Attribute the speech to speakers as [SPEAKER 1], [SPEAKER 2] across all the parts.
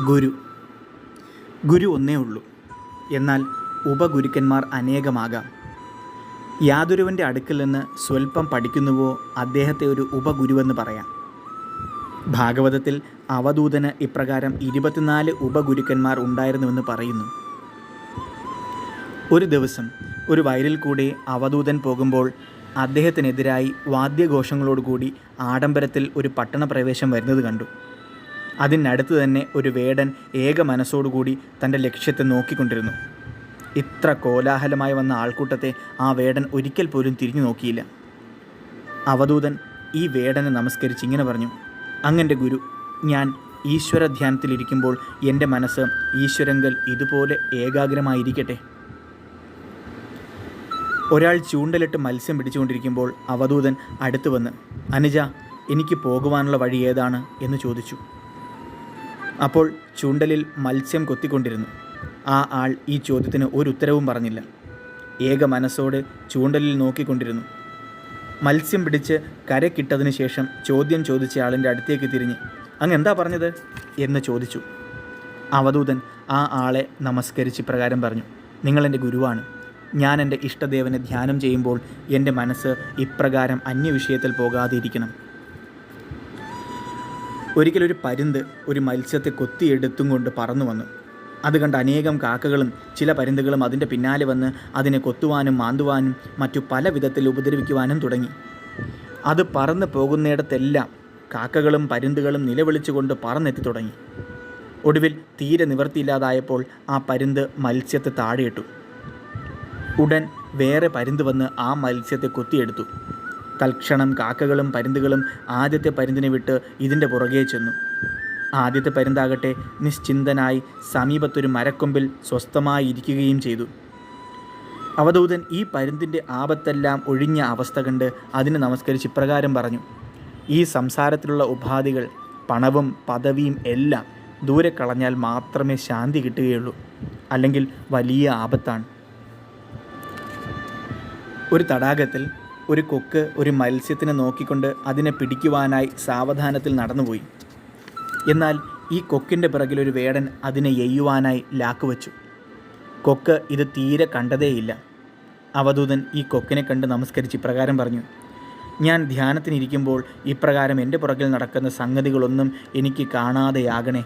[SPEAKER 1] ഗുരു. ഗുരു ഒന്നേ ഉള്ളൂ. എന്നാൽ ഉപഗുരുക്കന്മാർ അനേകമാകാം. യാതൊരുവന്റെ അടുക്കിൽ നിന്ന് സ്വൽപ്പം പഠിക്കുന്നുവോ അദ്ദേഹത്തെ ഒരു ഉപഗുരുവെന്ന് പറയാം. ഭാഗവതത്തിൽ അവധൂതന് ഇപ്രകാരം ഇരുപത്തിനാല് ഉപഗുരുക്കന്മാർ ഉണ്ടായിരുന്നുവെന്ന് പറയുന്നു. ഒരു ദിവസം ഒരു വയലിൽ കൂടി അവധൂതൻ പോകുമ്പോൾ അദ്ദേഹത്തിനെതിരായി വാദ്യഘോഷങ്ങളോടുകൂടി ആഡംബരത്തിൽ ഒരു പട്ടണപ്രവേശം വരുന്നത് കണ്ടു. അതിനടുത്ത് തന്നെ ഒരു വേടൻ ഏക മനസ്സോടുകൂടി തന്റെ ലക്ഷ്യത്തെ നോക്കിക്കൊണ്ടിരുന്നു. ഇത്ര കോലാഹലമായി വന്ന ആൾക്കൂട്ടത്തെ ആ വേടൻ ഒരിക്കൽ പോലും തിരിഞ്ഞു നോക്കിയില്ല. അവധൂതൻ ഈ വേടനെ നമസ്കരിച്ച് ഇങ്ങനെ പറഞ്ഞു അങ്ങന്റെ ഗുരു ഞാൻ ഈശ്വര ധ്യാനത്തിലിരിക്കുമ്പോൾ എന്റെ മനസ്സ് ഈശ്വരങ്കൽ ഇതുപോലെ ഏകാഗ്രമായിരിക്കട്ടെ. ഒരാൾ ചൂണ്ടലിട്ട് മത്സ്യം പിടിച്ചുകൊണ്ടിരിക്കുമ്പോൾ അവധൂതൻ അടുത്തു വന്ന് അനുജ എനിക്ക് പോകുവാനുള്ള വഴി ഏതാണ്? എന്ന് ചോദിച്ചു. അപ്പോൾ ചൂണ്ടലിൽ മത്സ്യം കൊത്തിക്കൊണ്ടിരുന്നു. ആ ആൾ ഈ ചോദ്യത്തിന് ഒരു ഉത്തരവും പറഞ്ഞില്ല. ഏക മനസ്സോട് ചൂണ്ടലിൽ നോക്കിക്കൊണ്ടിരുന്നു. മത്സ്യം പിടിച്ച് കരക്കിട്ടതിന് ശേഷം ചോദ്യം ചോദിച്ച ആളിന്റെ അടുത്തേക്ക് തിരിഞ്ഞ് അങ്ങ് എന്താ പറഞ്ഞത്? എന്ന് ചോദിച്ചു. അവധൂതൻ ആ ആളെ നമസ്കരിച്ച് ഇപ്രകാരം പറഞ്ഞു നിങ്ങളെന്റെ ഗുരുവാണ്. ഞാൻ എന്റെ ഇഷ്ടദേവനെ ധ്യാനം ചെയ്യുമ്പോൾ എന്റെ മനസ്സ് ഇപ്രകാരം അന്യവിഷയത്തിൽ പോകാതെ ഇരിക്കണം ഒരിക്കലൊരു പരുന്ത് ഒരു മത്സ്യത്തെ കൊത്തിയെടുത്തും കൊണ്ട് പറന്നു വന്നു. അത് കണ്ട് അനേകം കാക്കകളും ചില പരുന്തുകളും അതിന്റെ പിന്നാലെ വന്ന് അതിനെ കൊത്തുവാനും മാന്തുവാനും മറ്റു പല വിധത്തിൽ ഉപദ്രവിക്കുവാനും തുടങ്ങി. അത് പറന്ന് പോകുന്നിടത്തെല്ലാം കാക്കകളും പരുന്തുകളും നിലവിളിച്ചുകൊണ്ട് പറന്നെത്തി തുടങ്ങി. ഒടുവിൽ തീരെ നിവർത്തിയില്ലാതായപ്പോൾ ആ പരുന്ത് മത്സ്യത്തെ താഴെയിട്ടു. ഉടൻ വേറെ പരുന്ത് വന്ന് ആ മത്സ്യത്തെ കൊത്തിയെടുത്തു. തൽക്ഷണം കാക്കകളും പരുന്തുകളും ആദ്യത്തെ പരുന്തിനെ വിട്ട് ഇതിന്റെ പുറകെ ചെന്നു. ആദ്യത്തെ പരുന്താകട്ടെ നിശ്ചിന്തനായി സമീപത്തൊരു മരക്കൊമ്പിൽ സ്വസ്ഥമായി ഇരിക്കുകയും ചെയ്തു. അവധൂതൻ ഈ പരുന്തിന്റെ ആപത്തെല്ലാം ഒഴിഞ്ഞ അവസ്ഥ കണ്ട് അതിനെ നമസ്കരിച്ച് ഇപ്രകാരം പറഞ്ഞു ഈ സംസാരത്തിലുള്ള ഉപാധികൾ പണവും പദവിയും എല്ലാം ദൂരെ കളഞ്ഞാൽ മാത്രമേ ശാന്തി കിട്ടുകയുള്ളൂ അല്ലെങ്കിൽ വലിയ ആപത്താണ്. ഒരു തടാകത്തിൽ ഒരു കൊക്ക് ഒരു മത്സ്യത്തിനെ നോക്കിക്കൊണ്ട് അതിനെ പിടിക്കുവാനായി സാവധാനത്തിൽ നടന്നുപോയി. എന്നാൽ ഈ കൊക്കിന്റെ പിറകിലൊരു വേടൻ അതിനെ എയ്യുവാനായി ലാക്ക് വച്ചു. കൊക്ക് ഇത് തീരെ കണ്ടതേയില്ല. അവധൂതൻ ഈ കൊക്കിനെ കണ്ട് നമസ്കരിച്ച് ഇപ്രകാരം പറഞ്ഞു ഞാൻ ധ്യാനത്തിനിരിക്കുമ്പോൾ ഇപ്രകാരം എന്റെ പുറകിൽ നടക്കുന്ന സംഗതികളൊന്നും എനിക്ക് കാണാതെയാകണേ.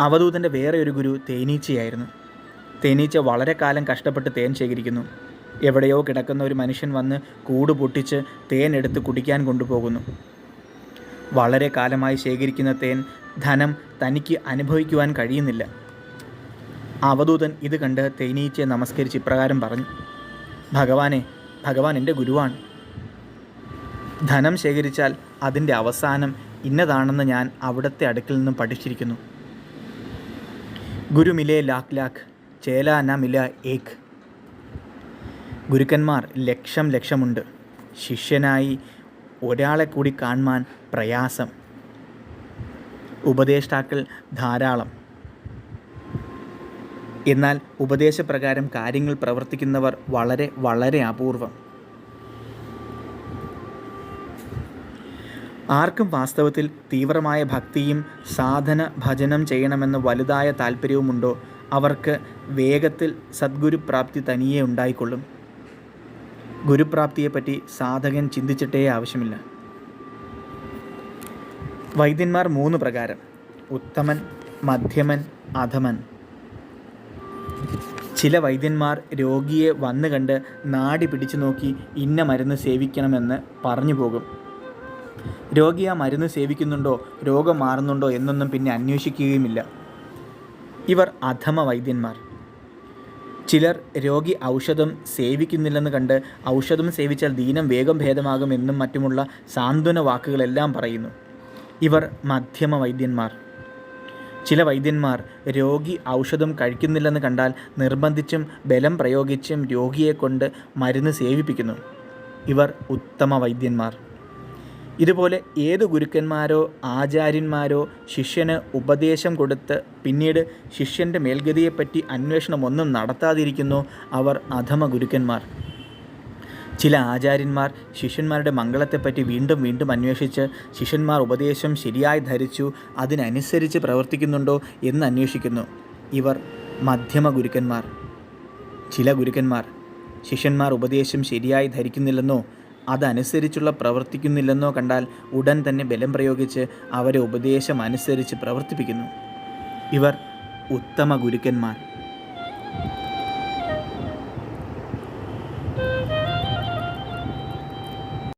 [SPEAKER 1] അവധൂതന്റെ വേറെ ഒരു ഗുരു തേനീച്ചയായിരുന്നു. തേനീച്ച വളരെ കാലം കഷ്ടപ്പെട്ട് തേൻ ശേഖരിക്കുന്നു. എവിടെയോ കിടക്കുന്ന ഒരു മനുഷ്യൻ വന്ന് കൂട് പൊട്ടിച്ച് തേൻ എടുത്ത് കുടിക്കാൻ കൊണ്ടുപോകുന്നു. വളരെ കാലമായി ശേഖരിക്കുന്ന തേൻ ധനം തനിക്ക് അനുഭവിക്കുവാൻ കഴിയുന്നില്ല. അവധൂതൻ ഇത് കണ്ട് തേനീച്ചയെ നമസ്കരിച്ച് ഇപ്രകാരം പറഞ്ഞു ഭഗവാനെ ഭഗവാൻ എന്റെ ഗുരുവാണ്. ധനം ശേഖരിച്ചാൽ അതിന്റെ അവസാനം ഇന്നതാണെന്ന് ഞാൻ അവിടുത്തെ അടുക്കിൽ നിന്നും പഠിച്ചിരിക്കുന്നു. ഗുരുമിലേ ലാഖ് ലാഖ്. ചേല ന മില ഏക്. ഗുരുക്കന്മാർ ലക്ഷം ലക്ഷമുണ്ട്. ശിഷ്യനായി ഒരാളെ കൂടി കാണുവാൻ പ്രയാസം. ഉപദേഷ്ടാക്കൾ ധാരാളം. എന്നാൽ ഉപദേശപ്രകാരം കാര്യങ്ങൾ പ്രവർത്തിക്കുന്നവർ വളരെ വളരെ അപൂർവം. ആർക്കും വാസ്തവത്തിൽ തീവ്രമായ ഭക്തിയും സാധന ഭജനം ചെയ്യണമെന്ന് വലുതായ താല്പര്യവുമുണ്ടോ അവർക്ക് വേഗത്തിൽ സദ്ഗുരുപ്രാപ്തി തനിയേ ഉണ്ടായിക്കൊള്ളും. ഗുരുപ്രാപ്തിയെപ്പറ്റി സാധകൻ ചിന്തിച്ചിട്ടേ ആവശ്യമില്ല. വൈദ്യന്മാർ മൂന്ന് പ്രകാരം. ഉത്തമൻ മധ്യമൻ അധമൻ. ചില വൈദ്യന്മാർ രോഗിയെ വന്നു കണ്ട് നാടി പിടിച്ചു നോക്കി ഇന്ന മരുന്ന് സേവിക്കണമെന്ന് പറഞ്ഞു പോകും. രോഗി ആ മരുന്ന് സേവിക്കുന്നുണ്ടോ രോഗം മാറുന്നുണ്ടോ എന്നൊന്നും പിന്നെ അന്വേഷിക്കുകയുമില്ല. ഇവർ അധമ വൈദ്യന്മാർ. ചിലർ രോഗി ഔഷധം സേവിക്കുന്നില്ലെന്ന് കണ്ട് ഔഷധം സേവിച്ചാൽ ദീനം വേഗം ഭേദമാകുമെന്നും മറ്റുമുള്ള സാന്ത്വന വാക്കുകളെല്ലാം പറയുന്നു. ഇവർ മധ്യമ വൈദ്യന്മാർ. ചില വൈദ്യന്മാർ രോഗി ഔഷധം കഴിക്കുന്നില്ലെന്ന് കണ്ടാൽ നിർബന്ധിച്ചും ബലം പ്രയോഗിച്ചും രോഗിയെ കൊണ്ട് മരുന്ന് സേവിപ്പിക്കുന്നു. ഇവർ ഉത്തമ വൈദ്യന്മാർ. ഇതുപോലെ ഏത് ഗുരുക്കന്മാരോ ആചാര്യന്മാരോ ശിഷ്യന് ഉപദേശം കൊടുത്ത് പിന്നീട് ശിഷ്യന്റെ മേൽഗതിയെപ്പറ്റി അന്വേഷണമൊന്നും നടത്താതിരിക്കുന്നു അവർ അധമ ഗുരുക്കന്മാർ. ചില ആചാര്യന്മാർ ശിഷ്യന്മാരുടെ മംഗളത്തെപ്പറ്റി വീണ്ടും വീണ്ടും അന്വേഷിച്ച് ശിഷ്യന്മാർ ഉപദേശം ശരിയായി ധരിച്ചു അതിനനുസരിച്ച് പ്രവർത്തിക്കുന്നുണ്ടോ എന്ന് അന്വേഷിക്കുന്നു. ഇവർ മധ്യമ ഗുരുക്കന്മാർ. ചില ഗുരുക്കന്മാർ ശിഷ്യന്മാർ ഉപദേശം ശരിയായി ധരിക്കുന്നില്ലെന്നോ അതനുസരിച്ചുള്ള പ്രവർത്തിക്കുന്നില്ലെന്നോ കണ്ടാൽ ഉടൻ തന്നെ ബലം പ്രയോഗിച്ച് അവരെ ഉപദേശം അനുസരിച്ച് പ്രവർത്തിപ്പിക്കുന്നു. ഇവർ ഉത്തമ ഗുരുക്കന്മാർ